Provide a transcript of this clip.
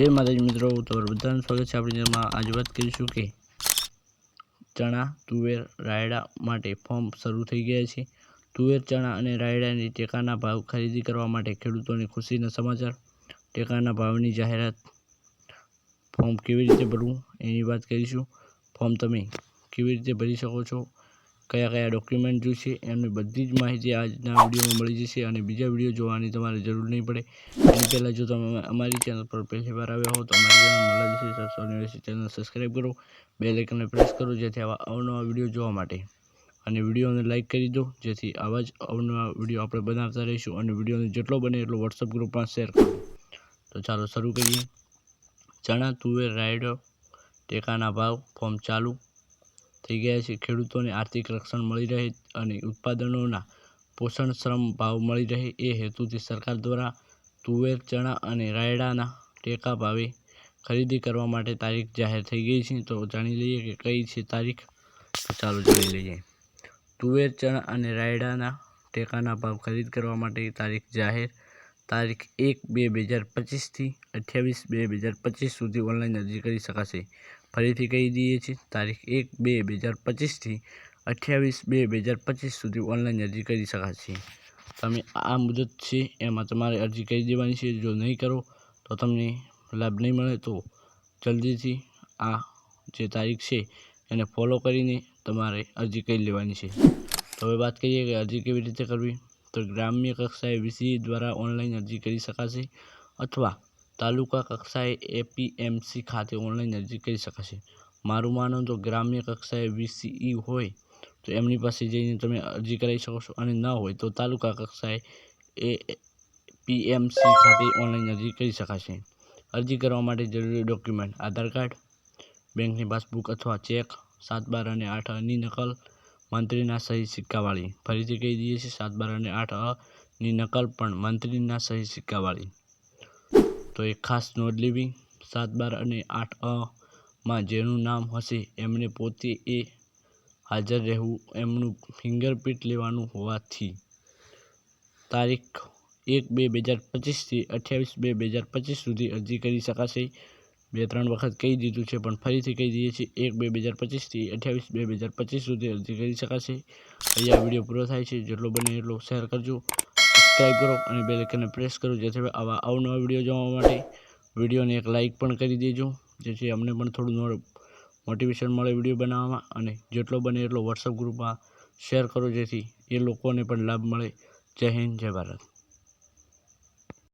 જય માતાજી મિત્રો તમારું બધાનું સ્વાગત છે આપણી જેમાં આજે વાત કરીશું કે ચણા, તુવેર, રાયડા માટે ફોર્મ શરૂ થઈ ગયા છે. તુવેર, ચણા અને રાયડાની ટેકાના ભાવ ખરીદી કરવા માટે ખેડૂતોની ખુશીના સમાચાર. ટેકાના ભાવની જાહેરાત ફોર્મ કેવી રીતે ભરવું એની વાત કરીશું. ફોર્મ તમે કેવી રીતે ભરી શકો છો? કયા કયા ડોક્યુમેન્ટ જોઈશે, એમની બધી જ માહિતી આજના વિડીયોમાં મળી જશે અને બીજા વીડિયો જોવાની તમારે જરૂર નહીં પડે. એની પહેલાં જો તમે અમારી ચેનલ પર પહેલી વાર આવ્યા હો તો અમારી ચેનલ મળે જશે. ચેનલ સબસ્ક્રાઈબ કરો બે લાઇકનને પ્રેસ કરો જેથી આવા અવનવા વીડિયો જોવા માટે. અને વિડીયોને લાઇક કરી દો, જેથી આવા જ અવનવા વીડિયો આપણે બનાવતા રહીશું અને વિડીયોને જેટલો બને એટલો વોટ્સઅપ ગ્રુપમાં શેર કરો. તો ચાલો શરૂ કરીએ. ચણા તુવેર રાયડો, ટેકાના ભાવ ફોર્મ ચાલુ. થઈ ગયા છે. ખેડૂતોને આર્થિક રક્ષણ મળી રહે અને ઉત્પાદનોના પોષણક્ષમ ભાવ મળી રહે એ હેતુથી સરકાર દ્વારા તુવેર, ચણા અને રાયડાના ટેકા ભાવે ખરીદી કરવા માટે તારીખ જાહેર થઈ ગઈ છે. તો જાણી લઈએ કે કઈ છે તારીખ? તો ચાલો જાણી લઈએ. તુવેર, ચણા અને રાયડાના ટેકાના ભાવ ખરીદ કરવા માટે તારીખ જાહેર. તારીખ એક બે બે હજાર પચીસથી અઠ્યાવીસ બે બે હજાર પચીસ સુધી ઓનલાઈન અરજી કરી શકાશે. ફરીથી કહી દઈએ છીએ, તારીખ એક બે બે હજાર પચીસથી અઠ્યાવીસ બે બે હજાર પચીસ સુધી ઓનલાઈન અરજી કરી શકાશે. તમે આ મુદત છે એમાં તમારે અરજી કરી દેવાની છે. જો નહીં કરો તો તમને લાભ નહીં મળે તો જલ્દીથી આ જે તારીખ છે એને ફોલો કરીને તમારે અરજી કરી લેવાની છે. તો હવે વાત કરીએ કે અરજી કેવી રીતે કરવી? તો ગ્રામ્ય કક્ષાએ વીસી દ્વારા ઓનલાઈન અરજી કરી શકાશે અથવા તાલુકા કક્ષાએ એપીએમસી ખાતે ઓનલાઈન અરજી કરી શકાશે. મારું માનો તો ગ્રામ્ય કક્ષાએ વીસીઈ હોય તો એમની પાસે જઈને તમે અરજી કરાવી શકો છો અને ન હોય તો તાલુકા કક્ષાએ એ પીએમસી ખાતે ઓનલાઈન અરજી કરી શકાશે. અરજી કરવા માટે જરૂરી ડોક્યુમેન્ટ, આધાર કાર્ડ, બેંકની પાસબુક અથવા ચેક, સાત બાર અને આઠ અની નકલ, મંત્રીના સહી સિક્કાવાળી. ફરીથી કહી દઈએ છીએ, સાત બાર અને આઠ અની નકલ પણ મંત્રીના સહી સિક્કાવાળી. તો એક ખાસ નોંધ લેવી સાત બાર અને આઠ અ માં જેનું નામ હશે એમણે પોતે એ હાજર રહેવું, એમનું ફિંગરપ્રિન્ટ લેવાનું હોવાથી. તારીખ એક બે બે હજાર પચીસથી અઠ્યાવીસ બે બે હજાર પચીસ સુધી અરજી કરી શકાશે. બે ત્રણ વખત કહી દીધું છે, પણ ફરીથી કહી દઈએ છીએ, એક બે બે હજાર પચીસથી અઠ્યાવીસ બે બે હજાર પચીસ સુધી અરજી કરી શકાશે. અહીંયા વીડિયો પૂરો થાય છે, જેટલો બને એટલો શેર કરજો. સબસ્ક્રાઈબ કરો અને બે લાઇકનને પ્રેસ કરો, જેથી આવા અવનવા વીડિયો જોવા માટે વિડીયોને એક લાઇક પણ કરી દેજો, જેથી અમને પણ થોડું મોટિવેશન મળે વીડિયો બનાવવામાં અને જેટલો બને એટલો વોટ્સઅપ ગ્રુપમાં શેર કરો, જેથી એ લોકોને પણ લાભ મળે. જય હિન્દ, જય ભારત.